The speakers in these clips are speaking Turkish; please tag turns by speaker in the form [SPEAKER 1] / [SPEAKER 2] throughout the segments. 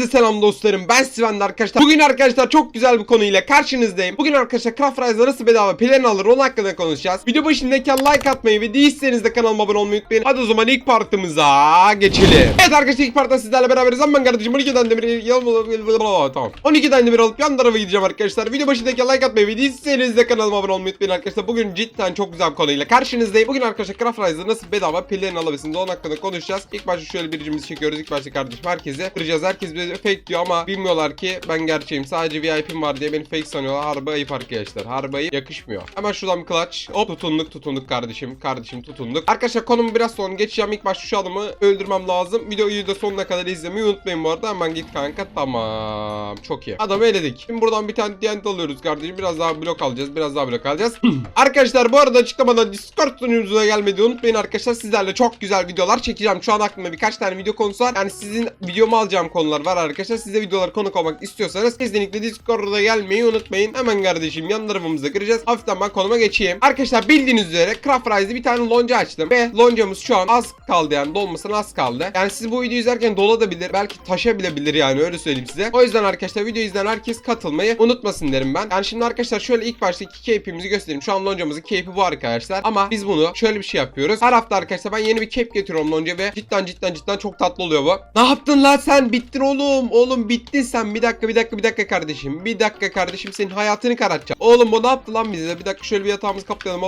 [SPEAKER 1] Hepinize selam dostlarım. Ben Sven arkadaşlar. Bugün arkadaşlar çok güzel bir konuyla karşınızdayım. Bugün arkadaşlar Craft Rise'da nasıl bedava plan alır onun hakkında konuşacağız. Video başındayken like atmayı ve değilseniz de kanalıma abone olmayı unutmayın. Hadi o zaman ilk partımıza geçelim. Evet arkadaşlar ilk partta sizlerle beraberiz ama ben kardeşim 12'den de bir tamam. 12'den de bir alıp yan tarafa gideceğim arkadaşlar. Video başındayken like atmayı ve değilseniz de kanalıma abone olmayı unutmayın arkadaşlar. Bugün cidden çok güzel bir konuyla karşınızdayım. Bugün arkadaşlar Craft Rise'da nasıl bedava plan alabilirsiniz onun hakkında konuşacağız. İlk başta şöyle biricimizi çekiyoruz. İlk başta kardeşim herkese kıracağız. Herkes bize fake diyor ama bilmiyorlar ki ben gerçeğim. Sadece VIP'm var diye beni fake sanıyorlar. Harbi ayıp arkadaşlar. Harbi ayıp. Yakışmıyor. Hemen şuradan bir clutch. Hop tutunduk tutunduk kardeşim. Kardeşim tutunduk. Arkadaşlar konumu biraz sonra geçeceğim. İlk başta şu adamı öldürmem lazım. Videoyu da sonuna kadar izlemeyi unutmayın bu arada. Hemen git kanka. Tamam. Çok iyi. Adamı eledik. Şimdi buradan bir tane TNT alıyoruz kardeşim. Biraz daha blok alacağız. Biraz daha blok alacağız. arkadaşlar bu arada açıklamadan Discord sunucumuza gelmeyi unutmayın arkadaşlar. Sizlerle çok güzel videolar çekeceğim. Şu an aklımda birkaç tane video konusu var. Yani sizin videomu alacağım konular var arkadaşlar. Size videolar konuk olmak istiyorsanız kesinlikle Discord'da gelmeyi unutmayın. Hemen kardeşim yan tarafımıza gireceğiz. Hafiften ben konuma geçeyim. Arkadaşlar bildiğiniz üzere Craft Rise'de bir tane lonca açtım. Ve loncamız şu an az kaldı yani dolmasına az kaldı. Yani siz bu videoyu izlerken dolabilir. Belki taşabilir yani öyle söyleyeyim size. O yüzden arkadaşlar video izleyen herkes katılmayı unutmasın derim ben. Yani şimdi arkadaşlar şöyle ilk başta iki cape'imizi göstereyim. Şu an loncamızın cape'i bu arkadaşlar. Ama biz bunu şöyle bir şey yapıyoruz. Her hafta arkadaşlar ben yeni bir cape getiriyorum lonca ve cidden cidden cidden çok tatlı oluyor bu. Ne yaptın lan sen? Bittin oğlum. Oğlum oğlum bittin sen. Bir dakika bir dakika bir dakika kardeşim. Bir dakika kardeşim senin hayatını karartacağım. Oğlum bu ne yaptı lan bize? Bir dakika şöyle bir yatağımızı kaplayalım.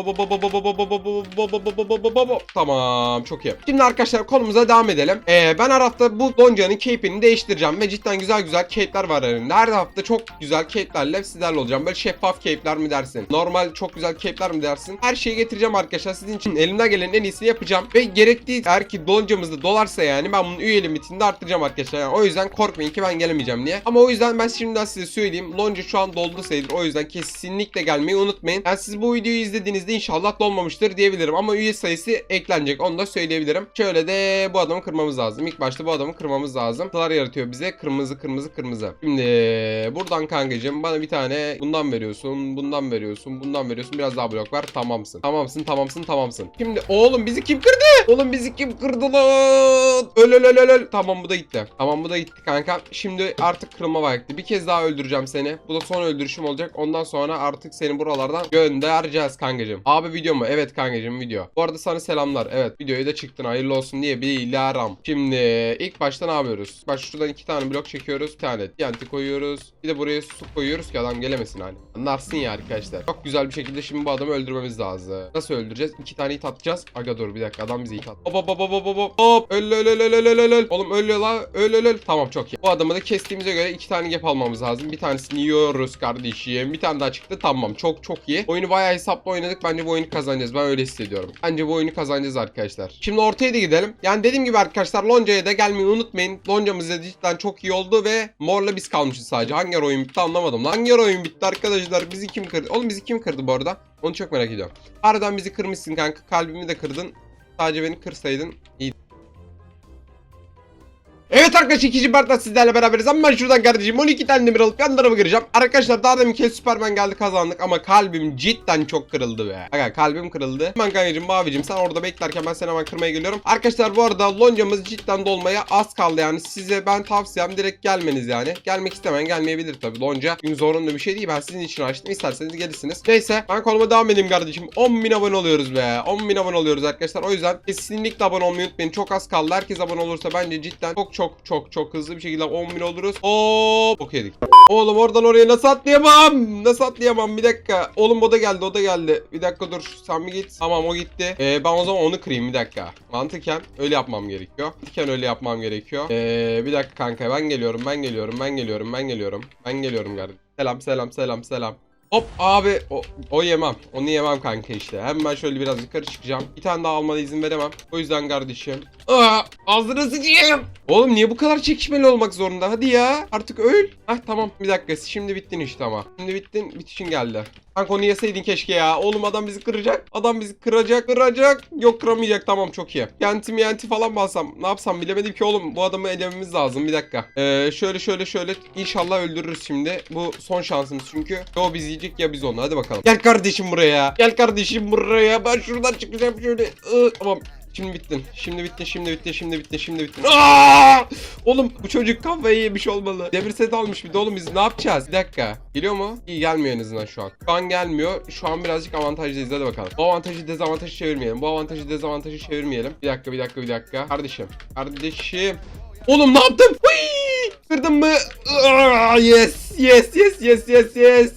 [SPEAKER 1] Tamam çok iyi. Şimdi arkadaşlar konumuza devam edelim. Ee, ben her hafta bu Donca'nın cape'ini değiştireceğim ve cidden güzel güzel cape'ler var elimde. Her hafta çok güzel cape'lerle sizlerle olacağım. Böyle şeffaf cape'ler mi dersin? Normal çok güzel cape'ler mi dersin? Her şeyi getireceğim arkadaşlar. Sizin için elimden gelen en iyisini yapacağım ve gerektiği eğer ki Donca'mızda dolarsa yani ben bunun üye limitini de arttıracağım arkadaşlar. Yani o yüzden korkmayın ki ben gelemeyeceğim diye. Ama o yüzden ben şimdiden size söyleyeyim. Lonca şu an doldu sayılır. O yüzden kesinlikle gelmeyi unutmayın. Yani siz bu videoyu izlediğinizde inşallah dolmamıştır diyebilirim. Ama üye sayısı eklenecek. Onu da söyleyebilirim. Şöyle de bu adamı kırmamız lazım. İlk başta bu adamı kırmamız lazım. Kılar yaratıyor bize. Kırmızı kırmızı kırmızı. Şimdi buradan kankacığım bana bir tane bundan veriyorsun. Bundan veriyorsun. Bundan veriyorsun. Biraz daha blok ver. Tamamsın. Tamamsın tamamsın tamamsın. Şimdi oğlum bizi kim kırdı? Oğlum bizi kim kırdı lan? Öl öl öl, öl. Tamam bu da gitti. Tamam bu da gitti kanka. Şimdi artık kırılma vakti. Bir kez daha öldüreceğim seni. Bu da son öldürüşüm olacak. Ondan sonra artık seni buralardan göndereceğiz kankacığım. Abi video mu? Evet kankacığım video. Bu arada sana selamlar. Evet videoyu da çıktın. Hayırlı olsun diye biliyorum. Şimdi ilk başta ne yapıyoruz? Bak şuradan iki tane blok çekiyoruz. Bir tane TNT koyuyoruz. Bir de buraya su koyuyoruz ki adam gelemesin hani. Anlarsın ya arkadaşlar. Çok güzel bir şekilde şimdi bu adamı öldürmemiz lazım. Nasıl öldüreceğiz? İki tane hit atacağız. Aga dur bir dakika adam bize hit at. Hop hop hop hop hop hop. Öl öl öl öl öl öl öl. Oğlum ölüyor la. Öl öl öl. Tamam çok iyi. Bu adamı da kestiğimize göre iki tane gap almamız lazım. Bir tanesini yiyoruz kardeşim. Bir tane daha çıktı. Tamam çok çok iyi. Oyunu bayağı hesaplı oynadık. Bence bu oyunu kazanacağız. Ben öyle hissediyorum. Bence bu oyunu kazanacağız arkadaşlar. Şimdi ortaya da gidelim. Yani dediğim gibi arkadaşlar Lonca'ya da gelmeyi unutmayın. Lonca'mız da cidden çok iyi oldu ve morla biz kalmışız sadece. Hangi oyun bitti anlamadım. Hangi oyun bitti arkadaşlar? Bizi kim kırdı? Oğlum bizi kim kırdı bu arada? Onu çok merak ediyorum. Harbiden bizi kırmışsın kanka. Kalbimi de kırdın. Sadece beni kırsaydın iyi. Evet arkadaşlar ikinci partla sizlerle beraberiz ama ben şuradan kardeşim 12 tane demir alıp yan gireceğim. Arkadaşlar daha demin kez Superman geldi kazandık ama kalbim cidden çok kırıldı be. Aga kalbim kırıldı. Hemen kankacım mavicim sen orada beklerken ben seni hemen kırmaya geliyorum. Arkadaşlar bu arada loncamız cidden dolmaya az kaldı yani size ben tavsiyem direkt gelmeniz yani. Gelmek istemeyen gelmeyebilir tabi lonca. Çünkü zorunlu bir şey değil ben sizin için açtım isterseniz gelirsiniz. Neyse ben konuma devam edeyim kardeşim. 10.000 abone oluyoruz be. 10.000 abone oluyoruz arkadaşlar. O yüzden kesinlikle abone olmayı unutmayın. Çok az kaldı. Herkes abone olursa bence cidden çok çok çok çok hızlı bir şekilde 10.000 oluruz. Hop. Ok. Oğlum oradan oraya nasıl atlayamam? Nasıl atlayamam? Bir dakika. Oğlum o da geldi o da geldi. Bir dakika dur. Sen bir git. Tamam o gitti. Ee, ben o zaman onu kırayım bir dakika. Mantıken öyle yapmam gerekiyor. Mantıken öyle yapmam gerekiyor. Ee, bir dakika kanka ben geliyorum ben geliyorum ben geliyorum ben geliyorum. Ben geliyorum kardeşim. Selam selam selam selam. Hop abi o, o yemem. Onu yemem kanka işte. Hemen şöyle biraz yukarı çıkacağım. Bir tane daha almana izin veremem. O yüzden kardeşim. Aa, ağzını sıçayım. Oğlum niye bu kadar çekişmeli olmak zorunda? Hadi ya. Artık öl. Hah tamam. Bir dakika. Şimdi bittin işte ama. Şimdi bittin. Bitişin geldi. Kanka onu yeseydin keşke ya. Oğlum adam bizi kıracak. Adam bizi kıracak. Kıracak. Yok kıramayacak. Tamam çok iyi. Yenti miyenti falan mı alsam? Ne yapsam bilemedim ki oğlum. Bu adamı elememiz lazım. Bir dakika. Ee, şöyle şöyle şöyle. İnşallah öldürürüz şimdi. Bu son şansımız çünkü. Ya o bizi yiyecek ya biz onu. Hadi bakalım. Gel kardeşim buraya. Gel kardeşim buraya. Ben şuradan çıkacağım şöyle. Iı, tamam. Şimdi bittin. Şimdi bittin. Şimdi bittin. Şimdi bittin. Şimdi bittin. Aa! Oğlum bu çocuk kafayı yemiş olmalı. Demir set almış bir de oğlum biz ne yapacağız? Bir dakika. Geliyor mu? İyi gelmiyor en azından şu an. Şu an gelmiyor. Şu an birazcık avantajlıyız. Hadi bakalım. Bu avantajı dezavantajı çevirmeyelim. Bu avantajı dezavantajı çevirmeyelim. Bir dakika bir dakika bir dakika. Kardeşim. Kardeşim. Oğlum ne yaptım? Kırdım mı? Yes, yes, yes, yes, yes, yes.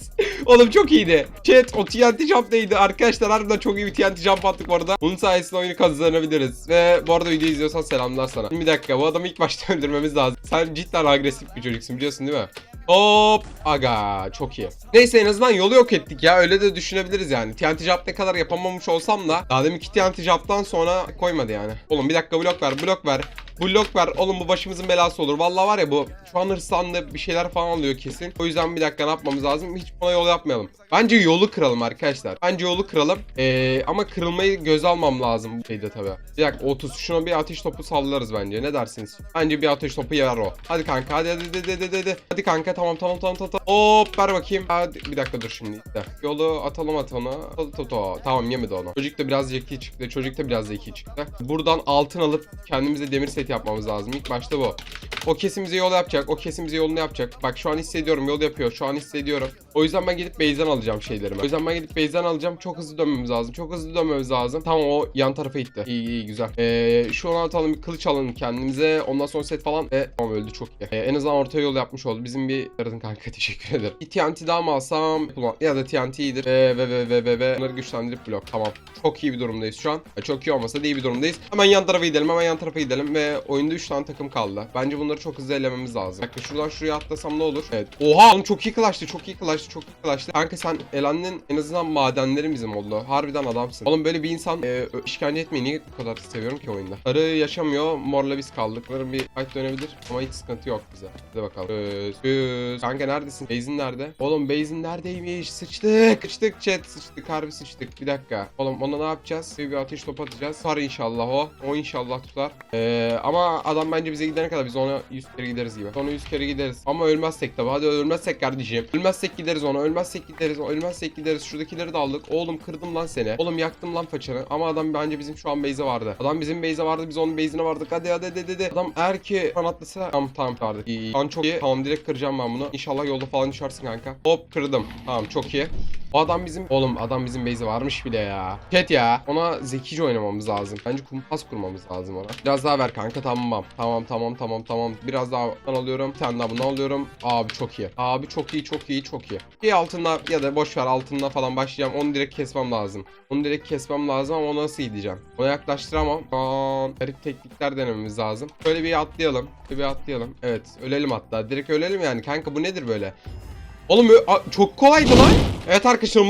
[SPEAKER 1] Oğlum çok iyiydi. Chat o TNT jump neydi? Arkadaşlar harbiden çok iyi bir TNT jump attık bu arada. Bunun sayesinde oyunu kazanabiliriz. Ve bu arada video izliyorsan selamlar sana. Bir dakika bu adamı ilk başta öldürmemiz lazım. Sen cidden agresif bir çocuksun biliyorsun değil mi? Hop aga çok iyi. Neyse en azından yolu yok ettik ya öyle de düşünebiliriz yani. TNT jump ne kadar yapamamış olsam da daha deminki TNT jump'tan sonra koymadı yani. Oğlum bir dakika blok ver blok ver. Blok ver oğlum bu başımızın belası olur. Vallahi var ya bu şu an hırslandı bir şeyler falan alıyor kesin. O yüzden bir dakika ne yapmamız lazım? Hiç buna yol yapmayalım. Bence yolu kıralım arkadaşlar. Bence yolu kıralım. Ee, ama kırılmayı göz almam lazım bu şeyde tabii. Bir dakika 30 şuna bir ateş topu sallarız bence. Ne dersiniz? Bence bir ateş topu yer o. Hadi kanka hadi hadi hadi hadi hadi. Hadi, kanka tamam tamam tamam tamam. Hop ver bakayım. Hadi bir dakika dur şimdi. Bir. Yolu atalım at ona. Atalım. Tamam yemedi onu. Çocuk da biraz zeki çıktı. Çocuk da biraz zeki çıktı. Buradan altın alıp kendimize demir set yapmamız lazım. İlk başta bu. O kesin bize yol yapacak. O kesin bize yolunu yapacak. Bak şu an hissediyorum yol yapıyor. Şu an hissediyorum. O yüzden ben gidip base'den alacağım şeylerimi. O yüzden ben gidip base'den alacağım. Çok hızlı dönmemiz lazım. Çok hızlı dönmemiz lazım. Tamam o yan tarafa gitti. İyi iyi güzel. Ee, şu an atalım bir kılıç alalım kendimize. Ondan sonra set falan. E, tamam öldü çok iyi. Ee, en azından orta yol yapmış oldu. Bizim bir yaradın kanka teşekkür ederim. Bir TNT daha mı alsam? Ya da TNT iyidir. Ee, ve ve ve ve ve. Bunları güçlendirip blok. Tamam. Çok iyi bir durumdayız şu an. Ya, çok iyi olmasa da iyi bir durumdayız. Hemen yan tarafa gidelim. Hemen yan tarafa gidelim. Ve oyunda 3 tane takım kaldı. Bence bunları çok hızlı elememiz lazım. Dakika şuradan şuraya atlasam ne olur? Evet. Oha oğlum çok iyi kılaştı. Çok iyi kılaştı. Çok iyi kılaştı. Kanka sen elendin. En azından madenlerin bizim oldu. Harbiden adamsın. Oğlum böyle bir insan e, işkence etmeyi niye bu kadar seviyorum ki oyunda? Sarı yaşamıyor. Morla biz kaldık. Bunların bir fight dönebilir. Ama hiç sıkıntı yok bize. Hadi bakalım. Göz. Göz. Kanka neredesin? Base'in nerede? Oğlum base'in neredeymiş? Sıçtık. Sıçtık chat. Sıçtık. Harbi sıçtık. Bir dakika. Oğlum ona ne yapacağız? Bir, ateş top atacağız. Tutar inşallah o. O inşallah tutar. Ee, ama adam bence bize gidene kadar biz ona 100 kere gideriz gibi. Sonra 100 kere gideriz. Ama ölmezsek tabi. Hadi ölmezsek kardeşim. Ölmezsek gideriz ona. Ölmezsek gideriz. Ölmezsek gideriz. Şuradakileri de aldık. Oğlum kırdım lan seni. Oğlum yaktım lan façanı. Ama adam bence bizim şu an base'e vardı. Adam bizim base'e vardı. Biz onun base'ine vardık. Hadi hadi hadi hadi. Adam eğer ki fan atlasa tamam tamam. İyi iyi. Çok iyi. Tamam direkt kıracağım ben bunu. İnşallah yolda falan düşersin kanka. Hop kırdım. Tamam çok iyi. Adam bizim oğlum adam bizim base'e varmış bile ya. Chat ya. Ona zekice oynamamız lazım. Bence kumpas kurmamız lazım ona. Biraz daha ver kanka tamam. Tamam tamam tamam tamam. Biraz daha alıyorum. Bir tane daha bundan alıyorum. Abi çok iyi. Abi çok iyi çok iyi çok iyi. Bir altında ya da boş ver altında falan başlayacağım. Onu direkt kesmem lazım. Onu direkt kesmem lazım ama onu nasıl gideceğim? Ona yaklaştıramam. Aa, garip teknikler denememiz lazım. Şöyle bir atlayalım. Şöyle bir atlayalım. Evet ölelim hatta. Direkt ölelim yani. Kanka bu nedir böyle? Oğlum çok kolaydı lan. Evet arkadaşlar